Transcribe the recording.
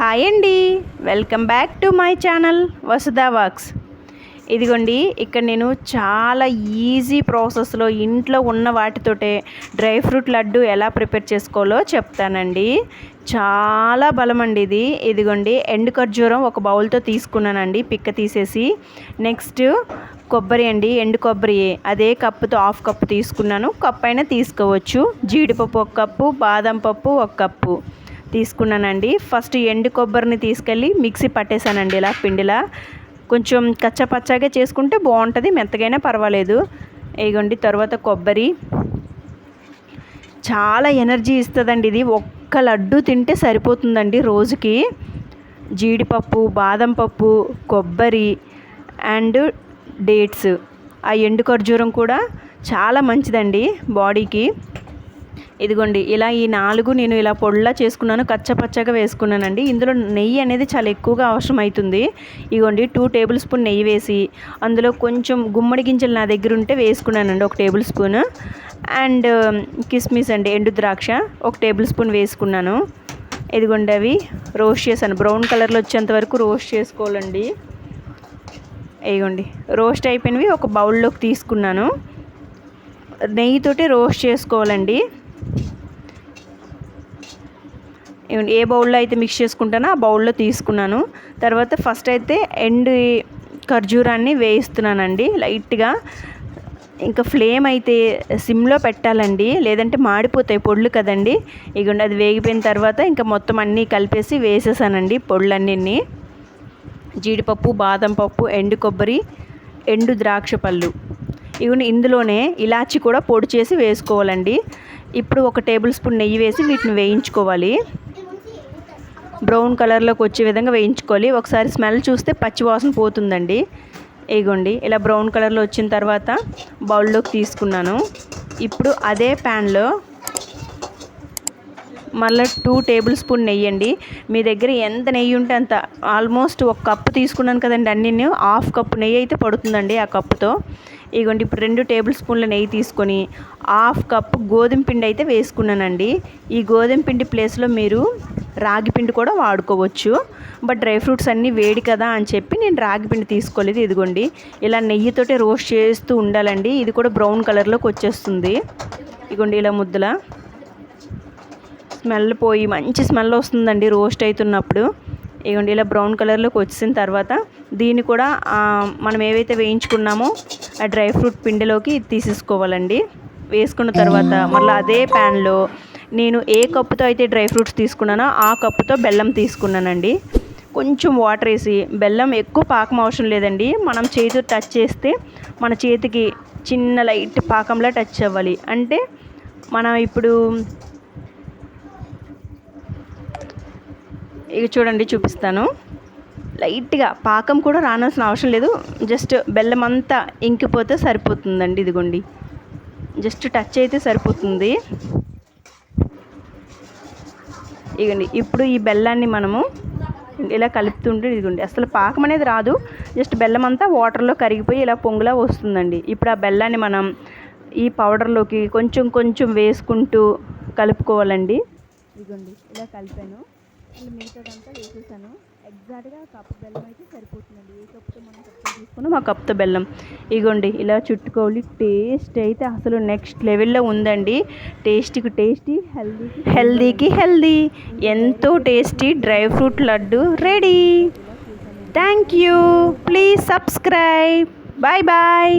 Hi అండి. Welcome back to my channel Vasudha wax ఇదిగోండి ఇక్కడ నేను చాలా ఈజీ ప్రాసెస్లో ఇంట్లో ఉన్న వాటితోటే డ్రై ఫ్రూట్ లడ్డు ఎలా ప్రిపేర్ చేసుకోవాలో చెప్తానండి. చాలా బలం అండి ఇది. ఇదిగోండి ఎండు ఖర్జూరం ఒక బౌల్తో తీసుకున్నానండి పిక్క తీసేసి. నెక్స్ట్ కొబ్బరి అండి ఎండు కొబ్బరి అదే కప్పుతో హాఫ్ కప్పు తీసుకున్నాను. కప్పు అయినా తీసుకోవచ్చు. జీడిపప్పు ఒక కప్పు బాదం పప్పు ఒక కప్పు. తీసుకున్నానండి. ఫస్ట్ ఎండు కొబ్బరిని తీసుకెళ్ళి మిక్సీ పట్టేశానండి ఇలా పిండిలా. కొంచెం కచ్చపచ్చాగా చేసుకుంటే బాగుంటుంది మెత్తగైనా పర్వాలేదు. ఇగోండి తర్వాత కొబ్బరి. చాలా ఎనర్జీ ఇస్తుందండి ఇది. ఒక్క లడ్డు తింటే సరిపోతుందండి రోజుకి. జీడిపప్పు బాదం పప్పు కొబ్బరి అండ్ డేట్స్. ఆ ఎండు ఖర్జూరం కూడా చాలా మంచిదండి బాడీకి. ఇదిగోండి ఇలా ఈ నాలుగు నేను ఇలా పొడిలా చేసుకున్నాను కచ్చపచ్చగా వేసుకున్నానండి. ఇందులో నెయ్యి అనేది చాలా ఎక్కువగా అవసరం అవుతుంది ఇదిగోండి టూ టేబుల్ స్పూన్ నెయ్యి వేసి అందులో కొంచెం గుమ్మడి గింజలు నా దగ్గర ఉంటే వేసుకున్నానండి ఒక టేబుల్ స్పూన్ అండ్ కిస్మిస్ అండి ఎండు ద్రాక్ష ఒక టేబుల్ స్పూన్ వేసుకున్నాను. ఇదిగోండి అవి రోస్ట్ చేశాను. బ్రౌన్ కలర్లో వచ్చేంత వరకు రోస్ట్ చేసుకోవాలండి. ఇదిగోండి రోస్ట్ అయిపోయినవి ఒక బౌల్లోకి తీసుకున్నాను. నెయ్యితోటి రోస్ట్ చేసుకోవాలండి. ఏ బౌల్లో అయితే మిక్స్ చేసుకుంటానో ఆ బౌల్లో తీసుకున్నాను. తర్వాత ఫస్ట్ అయితే ఎండు ఖర్జూరాన్ని వేయిస్తున్నానండి లైట్గా. ఇంకా ఫ్లేమ్ అయితే సిమ్లో పెట్టాలండి లేదంటే మాడిపోతాయి పొడులు కదండి. ఇగోండి అది వేగిపోయిన తర్వాత ఇంకా మొత్తం అన్నీ కలిపేసి వేసేసానండి పొళ్ళన్నీ జీడిపప్పు బాదం పప్పు ఎండు కొబ్బరి ఎండు ద్రాక్ష పళ్ళు. ఇవన్నీ ఇందులోనే ఇలాచి కూడా పొడి చేసి వేసుకోవాలండి. ఇప్పుడు ఒక టేబుల్ స్పూన్ నెయ్యి వేసి వీటిని వేయించుకోవాలి. బ్రౌన్ కలర్లోకి వచ్చే విధంగా వేయించుకోవాలి. ఒకసారి స్మెల్ చూస్తే పచ్చి వాసన పోతుందండి. ఇగోండి ఇలా బ్రౌన్ కలర్లో వచ్చిన తర్వాత బౌల్లోకి తీసుకున్నాను. ఇప్పుడు అదే ప్యాన్లో మళ్ళీ టూ టేబుల్ స్పూన్ నెయ్యి అండి. మీ దగ్గర ఎంత నెయ్యి ఉంటే అంత ఆల్మోస్ట్ ఒక కప్పు తీసుకున్నాను కదండి అన్ని హాఫ్ కప్పు నెయ్యి అయితే పడుతుందండి ఆ కప్పుతో. ఇగోండి ఇప్పుడు రెండు టేబుల్ స్పూన్ల నెయ్యి తీసుకొని హాఫ్ కప్పు గోధుమ పిండి అయితే వేసుకున్నానండి. ఈ గోధుమ పిండి ప్లేస్లో మీరు రాగి పిండి కూడా వాడుకోవచ్చు. బట్ డ్రై ఫ్రూట్స్ అన్నీ వేడి కదా అని చెప్పి నేను రాగి పిండి తీసుకోలేదు. ఇదిగోండి ఇలా నెయ్యితోటి రోస్ట్ చేస్తూ ఉండాలండి. ఇది కూడా బ్రౌన్ కలర్లోకి వచ్చేస్తుంది. ఇదిగోండి ఇలా ముద్దల స్మెల్ పోయి మంచి స్మెల్ వస్తుందండి రోస్ట్ అవుతున్నప్పుడు ఇదిగోండి ఇలా బ్రౌన్ కలర్లోకి వచ్చిన తర్వాత దీన్ని కూడా మనం ఏవైతే వేయించుకున్నామో ఆ డ్రై ఫ్రూట్ పిండిలోకి తీసేసుకోవాలండి. వేసుకున్న తర్వాత మళ్ళీ అదే ప్యాన్లో నేను ఏ కప్పుతో అయితే డ్రై ఫ్రూట్స్ తీసుకున్నానో ఆ కప్పుతో బెల్లం తీసుకున్నానండి. కొంచెం వాటర్ వేసి బెల్లం ఎక్కువ పాకం అవసరం లేదండి. మనం చేతితో టచ్ చేస్తే మన చేతికి చిన్న లైట్ పాకంలా టచ్ అవ్వాలి. అంటే మనం ఇప్పుడు ఇక చూడండి చూపిస్తాను. లైట్గా పాకం కూడా రానాల్సిన అవసరం లేదు. జస్ట్ బెల్లం అంతా ఇంకిపోతే సరిపోతుందండి ఇదిగోండి. జస్ట్ టచ్ అయితే సరిపోతుంది. ఇగండి ఇప్పుడు ఈ బెల్లాన్ని మనము ఇలా కలుపుతుంటే ఇదిగోండి అసలు పాకం అనేది రాదు. జస్ట్ బెల్లం అంతా వాటర్లో కరిగిపోయి ఇలా పొంగులా వస్తుందండి. ఇప్పుడు ఆ బెల్లాన్ని మనం ఈ పౌడర్లోకి కొంచెం కొంచెం వేసుకుంటూ కలుపుకోవాలండి. ఇదిగోండి ఇలా కలిపాను. మిగతాదంతా వేసేసాను. ఎగ్జాక్ట్గా కప్పు బెల్లం అయితే సరిపోతుందండి. ఏ కప్తో మనం కప్పు తీసుకున్నాం ఆ కప్తో బెల్లం. ఇగోండి ఇలా చుట్టుకోవాలి. టేస్ట్ అయితే అసలు నెక్స్ట్ లెవెల్లో ఉందండి. టేస్టీకి టేస్టీ హెల్దీ హెల్దీకి హెల్దీ ఎంతో tasty dry fruit laddu ready. Thank you please subscribe bye bye